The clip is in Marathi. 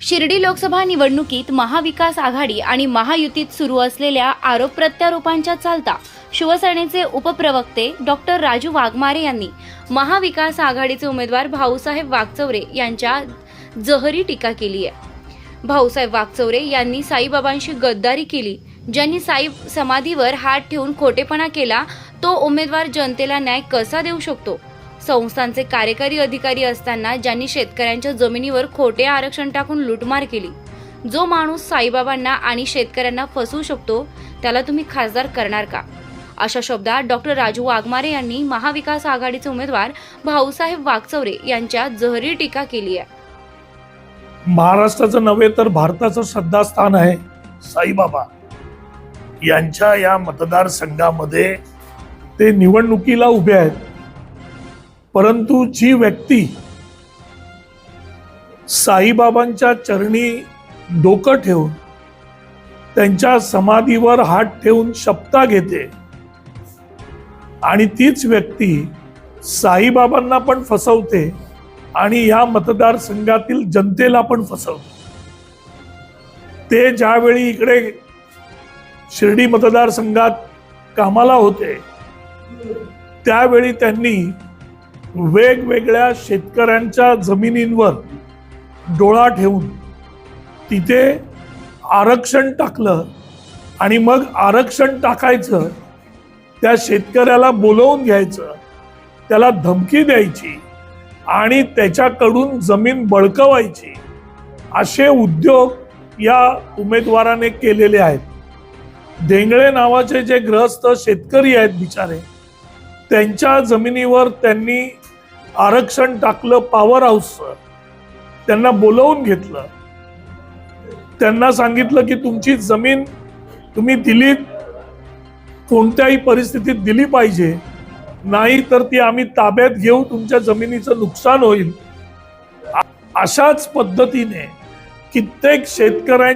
शिर्डी लोकसभा निवडणुकीत महाविकास आघाडी आणि महायुतीत सुरू असलेल्या आरोप प्रत्यारोपांच्या चालता शिवसेनेचे उपप्रवक्ते डॉक्टर राजू वाघमारे यांनी महाविकास आघाडीचे उमेदवार भाऊसाहेब वागचौरे यांच्या जहरी टीका केली आहे. भाऊसाहेब वागचौरे यांनी साईबाबांशी गद्दारी केली ज्यांनी साई समाधीवर हात ठेवून खोटेपणा केला तो उमेदवार जनतेला न्याय कसा देऊ शकतो? संस्थांचे कार्यकारी अधिकारी असताना ज्यांनी शेतकऱ्यांच्या जमिनीवर खोटे आरक्षण टाकून लुटमार केली. जो माणूस साईबाबांना आणि शेतकऱ्यांना फसवू शकतो त्याला तुम्ही खासदार करणार का? अशा शब्दात डॉक्टर राजू वाघमारे यांनी महाविकास आघाडीचे उमेदवार भाऊसाहेब वाघचवरे यांच्या जहरी टीका केली आहे. महाराष्ट्राचं नव्हे तर भारताचं श्रद्धास्थान आहे साईबाबा. यांच्या या मतदारसंघामध्ये ते निवडणुकीला उभे आहेत. परंतु जी व्यक्ती साईबाबांच्या चरणी डोकं ठेवून त्यांच्या समाधीवर हात ठेवून शपथा घेते आणि तीच व्यक्ती साईबाबांना पण फसवते आणि या मतदारसंघातील जनतेला पण फसवते. ते ज्यावेळी इकडे शिर्डी मतदारसंघात कामाला होते त्यावेळी त्यांनी वेगवेगळ्या शेतकऱ्यांच्या जमिनींवर डोळा ठेवून तिथे आरक्षण टाकलं आणि मग आरक्षण टाकायचं त्या शेतकऱ्याला बोलवून घ्यायचं त्याला धमकी द्यायची आणि त्याच्याकडून जमीन बळकवायची असे उद्योग या उमेदवाराने केलेले आहेत. देंगळे नावाचे जे ग्रस्त शेतकरी आहेत बिचारे त्यांच्या जमिनीवर त्यांनी आरक्षण टाकलं पॉवर हाऊसचं त्यांना बोलवून घेतलं. त्यांना सांगितलं की तुमची जमीन तुम्ही दिली कोणत्याही परिस्थितीत दिली पाहिजे. नाही तर ती आम्ही ताब्यात घेऊ तुमच्या जमिनीचं नुकसान होईल. अशाच पद्धतीने कित्येक शेतकऱ्यां